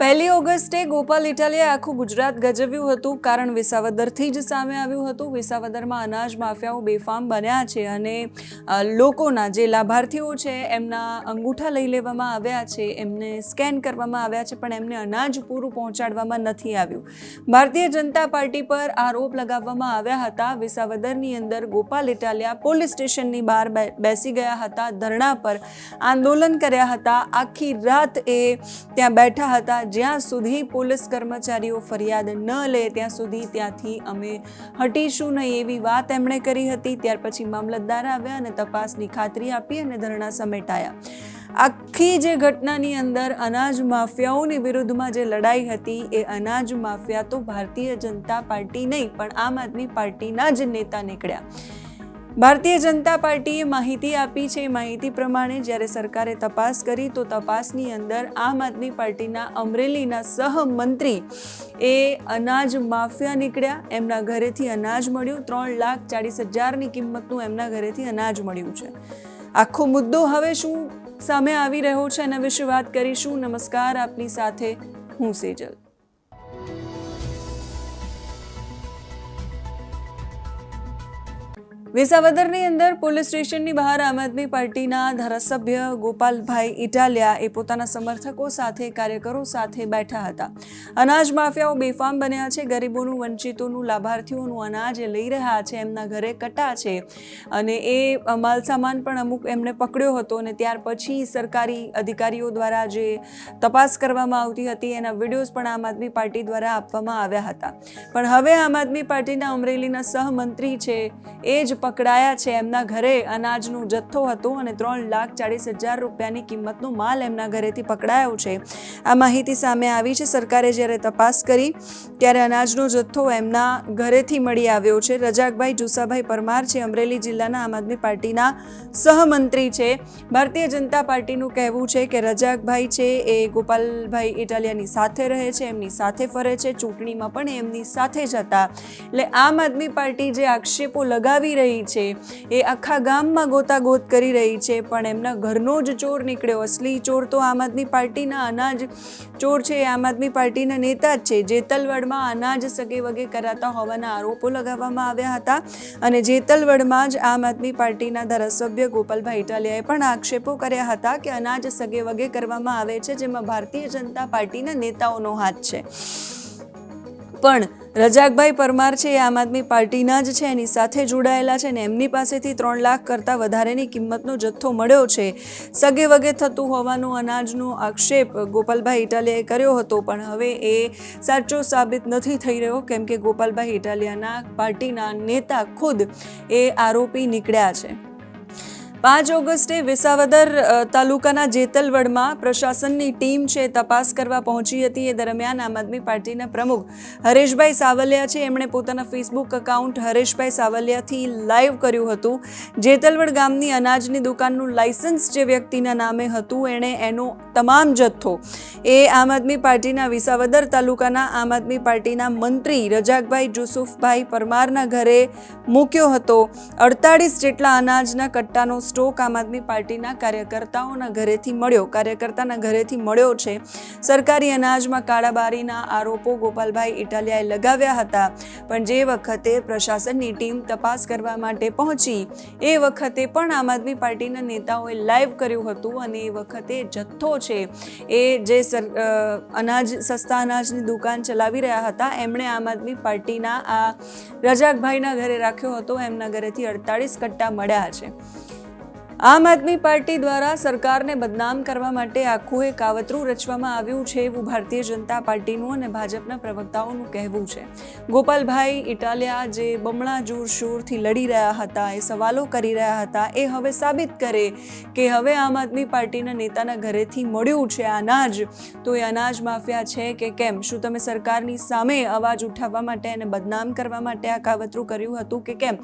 પહેલી ઓગસ્ટે ગોપાલ ઇટાલિયાએ આખું ગુજરાત ગજવ્યું હતું. કારણ વિસાવદરથી જ સામે આવ્યું હતું. વિસાવદરમાં અનાજ માફિયાઓ બેફામ બન્યા છે અને લોકોના જે લાભાર્થીઓ છે એમના અંગૂઠા લઈ લેવામાં આવ્યા છે, એમને સ્કેન કરવામાં આવ્યા છે, પણ એમને અનાજ પૂરું પહોંચાડવામાં નથી આવ્યું. ભારતીય જનતા પાર્ટી પર આરોપ લગાવવામાં આવ્યા હતા. વિસાવદરની અંદર ગોપાલ ઇટાલિયા પોલીસ સ્ટેશનની બહાર બેસી ગયા હતા. ધરણા પર આંદોલન કર્યા હતા. આખી રાત એ ત્યાં બેઠા હતા. જ્યાં સુધી પોલીસ કર્મચારીઓ ફરિયાદ ન લે, ત્યાં સુધી ત્યાંથી અમે હટીશું નહીં એવી વાત એમણે કરી હતી. ત્યાર પછી મામલતદાર આવ્યા અને તપાસની ખાતરી આપી અને ધરણા સમેટાયા. આખી જે ઘટનાની અંદર અનાજ માફિયાઓની વિરુદ્ધમાં જે લડાઈ હતી, એ અનાજ માફિયા તો ભારતીય જનતા પાર્ટી નહીં, પણ આમ આદમી પાર્ટીના જ નેતા નીકળ્યા. ભારતીય જનતા પાર્ટીએ માહિતી આપી છે. એ માહિતી પ્રમાણે જ્યારે સરકારે તપાસ કરી, તો તપાસની અંદર આમ આદમી પાર્ટીના અમરેલીના સહમંત્રી એ અનાજ માફિયા નીકળ્યા. એમના ઘરેથી અનાજ મળ્યું. ત્રણ લાખ ચાળીસ હજારની કિંમતનું એમના ઘરેથી અનાજ મળ્યું છે. આખો મુદ્દો હવે શું સામે આવી રહ્યો છે એના વિશે વાત કરીશું. નમસ્કાર. આપની સાથે હું સેજલ. વિસાવદરની અંદર પોલીસ સ્ટેશનની બહાર આમ આદમી પાર્ટીના ધારાસભ્ય ગોપાલભાઈ ઇટાલિયા એ પોતાના સમર્થકો સાથે, કાર્યકરો સાથે બેઠા હતા. અનાજ માફિયાઓ બેફામ બન્યા છે, ગરીબોનું, વંચિતોનું, લાભાર્થીઓનું અનાજ લઈ રહ્યા છે, એમના ઘરે કટા છે અને એ માલસામાન પણ અમુક એમણે પકડ્યો હતો અને ત્યાર પછી સરકારી અધિકારીઓ દ્વારા જે તપાસ કરવામાં આવતી હતી, એના વિડીયોઝ પણ આમ આદમી પાર્ટી દ્વારા આપવામાં આવ્યા હતા. પણ હવે આમ આદમી પાર્ટીના અમરેલીના સહમંત્રી છે, એ જ પકડાયા છે એમના ઘરે. અનાજનો જથ્થો હતો અને ત્રણ લાખ ચાળીસ હજાર રૂપિયાની કિંમતનો માલ એમના ઘરેથી પકડાયો છે. આ માહિતી સામે આવી છે. સરકારે જ્યારે તપાસ કરી, ત્યારે અનાજનો જથ્થો એમના ઘરેથી મળી આવ્યો છે. રજાકભાઈ જુસાભાઈ પરમાર છે, અમરેલી જિલ્લાના આમ આદમી પાર્ટીના સહમંત્રી છે. ભારતીય જનતા પાર્ટીનું કહેવું છે કે રજાકભાઈ છે એ ગોપાલભાઈ ઇટાલિયાની સાથે રહે છે, એમની સાથે ફરે છે. ચૂંટણીમાં પણ એમની સાથે જ હતા. એટલે આમ આદમી પાર્ટી જે આક્ષેપો લગાવી રહી છે. એ આખા ગામમાં ગોતાગોત કરી રહી છે, પણ એમના ઘરનો જ ચોર નીકળ્યો. અસલી ચોર તો આમ આદમી પાર્ટીના અનાજ ચોર છે, એ આમ આદમી પાર્ટીના નેતા જ છે. જેતલવડમાં અનાજ સગે વગે કરાતા હોવાના આરોપો લગાવવામાં આવ્યા હતા અને જેતલવડમાં જ આમ આદમી પાર્ટીના ધારાસભ્ય ગોપાલભાઈ ઇટાલિયાએ પણ આક્ષેપો કર્યા હતા કે અનાજ સગે વગે કરવામાં આવે છે, જેમાં ભારતીય જનતા પાર્ટીના નેતાઓનો હાથ છે. પણ રજાકભાઈ પરમાર છે, એ આમ આદમી પાર્ટીના જ છે, એની સાથે જોડાયેલા છે ને એમની પાસેથી ત્રણ લાખ કરતાં વધારેની કિંમતનો જથ્થો મળ્યો છે. સગે વગે થતું હોવાનો અનાજનો આક્ષેપ ગોપાલભાઈ ઇટાલિયાએ કર્યો હતો, પણ હવે એ સાચો સાબિત નથી થઈ રહ્યો, કેમ કે ગોપાલભાઈ ઇટાલિયાના પાર્ટીના નેતા ખુદ એ આરોપી નીકળ્યા છે. પાંચ ઓગસ્ટે વિસાવદર તાલુકાના જેતલવડમાં પ્રશાસનની ટીમ છે તપાસ કરવા પહોંચી હતી. એ દરમિયાન આમ આદમી પાર્ટીના પ્રમુખ હરેશભાઈ સાવલિયા છે. એમણે પોતાના ફેસબુક એકાઉન્ટ હરેશભાઈ સાવલિયાથી લાઈવ કર્યું હતું. જેતલવડ ગામની અનાજની દુકાનનું લાયસન્સ જે વ્યક્તિના નામે હતું, એણે એનો તમામ જથ્થો એ આમ આદમી પાર્ટીના વિસાવદર તાલુકાના આમ આદમી પાર્ટીના મંત્રી રજાકભાઈ જુસુફભાઈ પરમારના ઘરે મૂક્યો હતો. અડતાળીસ જેટલા અનાજના કટ્ટાનો સ્ટોક આમ આદમી પાર્ટીના કાર્યકર્તાઓના ઘરેથી મળ્યો. કાર્યકર્તાના ઘરેથી મળ્યો છે. સરકારી અનાજમાં કાળાબારીના આરોપો ગોપાલભાઈ ઇટાલિયાએ લગાવ્યા હતા. પણ જે વખતે પ્રશાસનની ટીમ તપાસ કરવા માટે પહોંચી, એ વખતે પણ આમ આદમી પાર્ટીના નેતાઓએ લાઈવ કર્યું હતું અને એ વખતે જથ્થો છે. એ જે અનાજ, સસ્તા અનાજની દુકાન ચલાવી રહ્યા હતા, એમણે આમ આદમી પાર્ટીના આ રજાકભાઈના ઘરે રાખ્યો હતો. એમના ઘરેથી અડતાળીસ કટ્ટા મળ્યા છે. આમ આદમી પાર્ટી દ્વારા સરકારને બદનામ કરવા માટે આખું એક કાવતરું રચવામાં આવ્યું છે એવું ભારતીય જનતા પાર્ટીનું અને ભાજપના પ્રવક્તાઓનું કહેવું છે. ગોપાલભાઈ ઇટાલિયા જે બમણા જોરશોરથી લડી રહ્યા હતા, એ સવાલો કરી રહ્યા હતા, એ હવે સાબિત કરે કે હવે આમ આદમી પાર્ટીના નેતાના ઘરેથી મળ્યું છે અનાજ. તો એ અનાજ માફિયા છે કે કેમ? શું તમે સરકારની સામે અવાજ ઉઠાવવા માટે અને બદનામ કરવા માટે આ કાવતરું કર્યું હતું કે કેમ?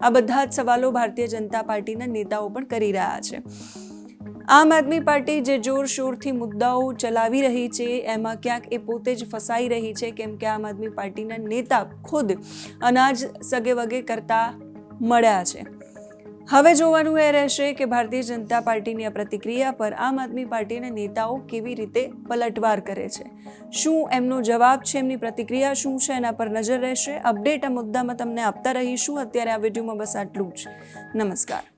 આ બધા જ સવાલો ભારતીય જનતા પાર્ટીના નેતાઓ પણ કરી રહ્યા છે. આમ આદમી પાર્ટી જે જોરશોરથી મુદ્દાઓ ચલાવી રહી છે, એમાં ક્યાંક એ પોતે જ ફસાઈ રહી છે, કેમ કે આમ આદમી પાર્ટીના નેતા ખુદ અનાજ સગે વગે કરતા મળ્યા છે. હવે જોવાનું એ રહેશે કે ભારતીય જનતા પાર્ટીની આ પ્રતિક્રિયા પર આમ આદમી પાર્ટીના નેતાઓ કેવી રીતે પલટવાર કરે છે. શું એમનો જવાબ છે, એમની પ્રતિક્રિયા શું છે, એના પર નજર રહેશે. અપડેટ આ મુદ્દામાં તમને આપતા રહીશું. અત્યારે આ વિડીયોમાં બસ આટલું જ. નમસ્કાર.